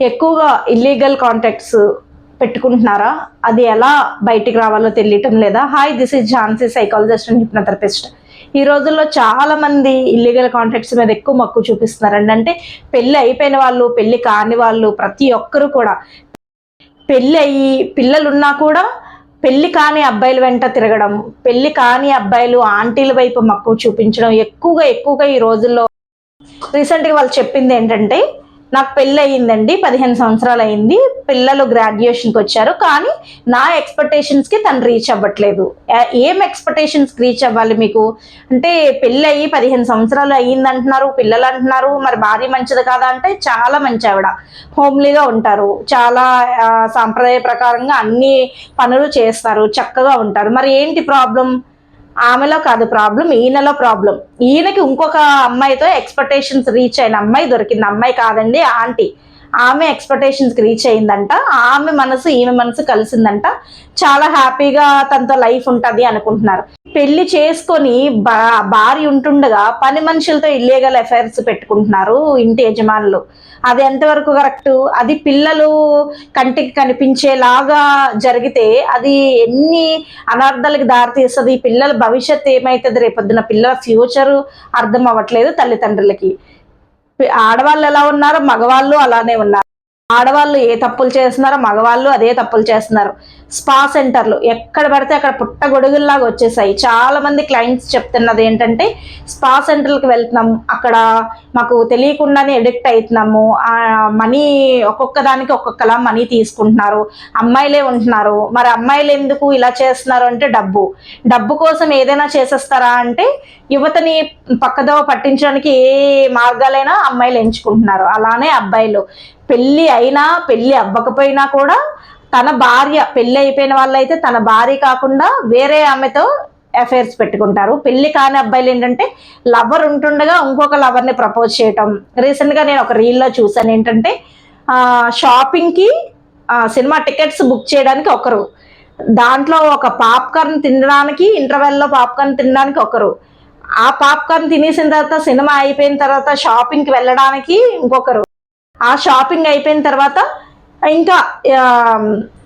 ఎక్కువగా illegal contacts పెట్టుకుంటున్నారా? అది ఎలా బయటికి రావాలో తెలియటం లేదా? Hi this is Jhansi psychologist and hypnotherapist ఈ రోజుల్లో చాలా మంది ఇల్లీగల్ కాంటాక్ట్స్ మీద ఎక్కువ మక్కువ చూపిస్తున్నారండి. అంటే పెళ్ళి అయిపోయిన వాళ్ళు పెళ్ళి కాని వాళ్ళు ప్రతి ఒక్కరు కూడా. పెళ్ళి అయ్యి పిల్లలు ఉన్నా కూడా పెళ్ళి కాని అబ్బాయిల వెంట తిరగడం పెళ్ళి కాని అబ్బాయిలు ఆంటీల వైపు మక్కువ చూపించడం ఎక్కువగా ఎక్కువగా ఈ రోజుల్లో. రీసెంట్గా వాళ్ళు చెప్పింది ఏంటంటే నాకు పెళ్ళి అయ్యిందండి పదిహేను సంవత్సరాలు అయింది పిల్లలు గ్రాడ్యుయేషన్కి వచ్చారు. కానీ నా ఎక్స్పెక్టేషన్స్కి తను రీచ్ అవ్వట్లేదు. ఏం ఎక్స్పెక్టేషన్స్కి రీచ్ అవ్వాలి మీకు? అంటే పెళ్ళి అయ్యి పదిహేను సంవత్సరాలు అయ్యింది అంటున్నారు పిల్లలు అంటున్నారు మరి భార్య మంచిది కాదా అంటే చాలా మంచి ఆవిడ. హోమ్లీగా ఉంటారు. చాలా సాంప్రదాయ ప్రకారంగా అన్ని పనులు చేస్తారు చక్కగా ఉంటారు. మరి ఏంటి ప్రాబ్లం ఆమెలో కాదు ప్రాబ్లం ఈయనలో ప్రాబ్లం ఈయనకి ఇంకొక అమ్మాయితో ఎక్స్పెక్టేషన్స్ రీచ్ అయిన అమ్మాయి దొరికింది. అమ్మాయి కాదండి ఆంటీ. ఆమె ఎక్స్పెక్టేషన్స్కి రీచ్ అయిందంట. ఆమె మనసు ఈమె మనసు కలిసిందంట. చాలా హ్యాపీగా తనతో లైఫ్ ఉంటుంది అనుకుంటున్నారు. పెళ్ళి చేసుకొని బా భార్య ఉంటుండగా పని మనుషులతో ఇల్లీగల్ అఫైర్స్ పెట్టుకుంటున్నారు ఇంటి యజమానులు. అది ఎంతవరకు కరెక్ట్? అది పిల్లలు కంటికి కనిపించేలాగా జరిగితే అది ఎన్ని అనర్థాలకు దారితీస్తుంది? పిల్లల భవిష్యత్ ఏమవుతుంది రేపొద్దున పిల్లల ఫ్యూచర్ అర్థం అవ్వట్లేదు తల్లిదండ్రులకి. ఆడవాళ్ళు ఎలా ఉన్నారో? మగవాళ్ళు అలానే ఉన్నారు. ఆడవాళ్ళు ఏ తప్పులు చేస్తున్నారో మగవాళ్ళు అదే తప్పులు చేస్తున్నారు. స్పా సెంటర్లు ఎక్కడ పడితే అక్కడ పుట్ట గొడుగుల్లాగా వచ్చేసాయి. చాలా మంది క్లయింట్స్ చెప్తున్నది ఏంటంటే స్పా సెంటర్లకు వెళ్తున్నాం అక్కడ మాకు తెలియకుండానే ఎడిక్ట్ అవుతున్నాము మనీ ఒక్కొక్క దానికి ఒక్కొక్కలా మనీ తీసుకుంటున్నారు. అమ్మాయిలే ఉంటున్నారు. మరి అమ్మాయిలు ఎందుకు ఇలా చేస్తున్నారు అంటే డబ్బు. డబ్బు కోసం ఏదైనా చేసేస్తారా అంటే యువతని పక్కదో పట్టించడానికి ఏ మార్గాలైనా అమ్మాయిలు ఎంచుకుంటున్నారు. అలానే అబ్బాయిలు. పెళ్ళి అయినా పెళ్ళి అవ్వకపోయినా కూడా తన భార్య పెళ్ళి అయిపోయిన వాళ్ళైతే తన భార్య కాకుండా వేరే ఆమెతో అఫైర్స్ పెట్టుకుంటారు. పెళ్ళి కాని అబ్బాయిలు ఏంటంటే లవర్ ఉంటుండగా ఇంకొక లవర్ని ప్రపోజ్ చేయటం. రీసెంట్గా నేను ఒక రీల్లో చూసాను ఏంటంటే షాపింగ్కి సినిమా టికెట్స్ బుక్ చేయడానికి ఒకరు. దాంట్లో ఒక పాప్కార్న్ తినడానికి ఇంటర్వెల్లో పాప్కార్న్ తినడానికి ఒకరు. ఆ పాప్కార్న్ తినేసిన తర్వాత సినిమా అయిపోయిన తర్వాత షాపింగ్కి వెళ్ళడానికి ఇంకొకరు. ఆ షాపింగ్ అయిపోయిన తర్వాత ఇంకా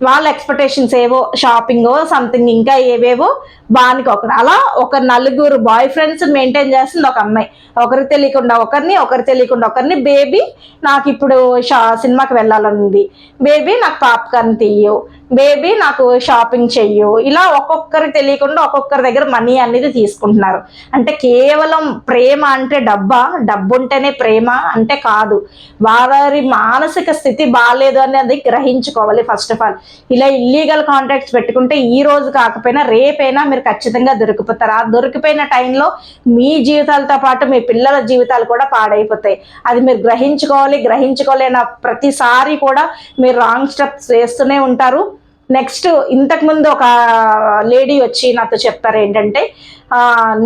వాళ్ళ ఎక్స్పెక్టేషన్స్ ఏవో షాపింగ్ సంథింగ్ ఇంకా ఏవేవో వానికి ఒకరు. అలా ఒక నలుగురు బాయ్ ఫ్రెండ్స్ మెయింటైన్ చేస్తుంది ఒక అమ్మాయి. ఒకరికి తెలియకుండా ఒకరిని ఒకరు తెలియకుండా ఒకరిని. బేబీ నాకు ఇప్పుడు షా సినిమాకి వెళ్ళాలనుంది బేబీ నాకు పాప్కార్న్ తీయు. బేబీ నాకు షాపింగ్ చెయ్యు. ఇలా ఒక్కొక్కరికి తెలియకుండా ఒక్కొక్కరి దగ్గర మనీ అనేది తీసుకుంటున్నారు. అంటే కేవలం ప్రేమ అంటే డబ్బా డబ్బు ఉంటేనే ప్రేమ అంటే కాదు. వారి మానసిక స్థితి బాగాలేదు అనేది గ్రహించుకోవాలి ఫస్ట్ ఆఫ్ ఆల్ ఇలా ఇల్లీగల్ కాంట్రాక్ట్స్ పెట్టుకుంటే ఈ రోజు కాకపోయినా రేపైనా మీరు ఖచ్చితంగా దొరికిపోతారు. ఆ దొరికిపోయిన టైంలో మీ జీవితాలతో పాటు మీ పిల్లల జీవితాలు కూడా పాడైపోతాయి. అది మీరు గ్రహించుకోవాలి గ్రహించుకోలేన ప్రతిసారి కూడా మీరు రాంగ్ స్టెప్స్ వేస్తూనే ఉంటారు. నెక్స్ట్ ఇంతకుముందు ఒక లేడీ వచ్చి నాతో చెప్పారు ఏంటంటే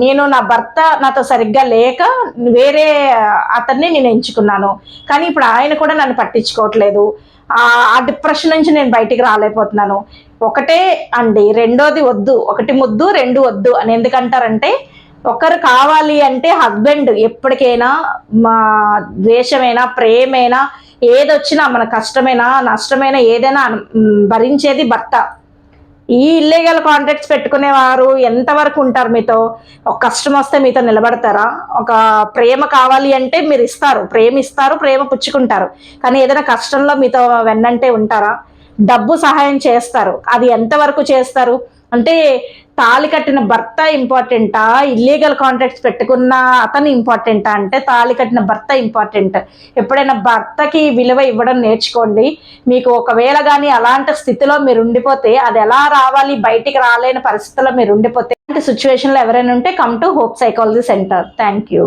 నేను నా భర్త నాతో సరిగ్గా లేక వేరే అతన్ని నేను ఎంచుకున్నాను. కానీ ఇప్పుడు ఆయన కూడా నన్ను పట్టించుకోవట్లేదు. ఆ డిప్రెషన్ నుంచి నేను బయటికి రాలేకపోతున్నాను. ఒకటే అండి రెండోది వద్దు. ఒకటి ముద్దు రెండు వద్దు అని ఎందుకంటారంటే ఒకరు కావాలి అంటే హస్బెండ్ ఎప్పటికైనా మా ద్వేషమైనా ప్రేమైనా ఏదొచ్చినా మన కష్టమైనా నష్టమైనా ఏదైనా భరించేది భర్త. ఈ ఇల్లీగల్ కాంట్రాక్ట్స్ పెట్టుకునేవారు ఎంతవరకు ఉంటారు మీతో? ఒక కష్టం వస్తే మీతో నిలబడతారా? ఒక ప్రేమ కావాలి అంటే మీరు ఇస్తారు ప్రేమ ఇస్తారు ప్రేమ పుచ్చుకుంటారు. కానీ ఏదైనా కష్టంలో మీతో వెన్నంటే ఉంటారా? డబ్బు సహాయం చేస్తారు. అది ఎంతవరకు చేస్తారు? అంటే తాళి కట్టిన భర్త ఇంపార్టెంటా ఇల్లీగల్ కాంట్రాక్ట్స్ పెట్టుకున్న అతను ఇంపార్టెంటా అంటే తాళి కట్టిన భర్త ఇంపార్టెంట్ ఎప్పుడైనా భర్తకి విలువ ఇవ్వడం నేర్చుకోండి. మీకు ఒకవేళ కానీ అలాంటి స్థితిలో మీరు ఉండిపోతే అది ఎలా రావాలి బయటికి రాలేని పరిస్థితిలో మీరు ఉండిపోతే అలాంటి సిచ్యువేషన్లో ఎవరైనా ఉంటే come to hope psychology centre thank you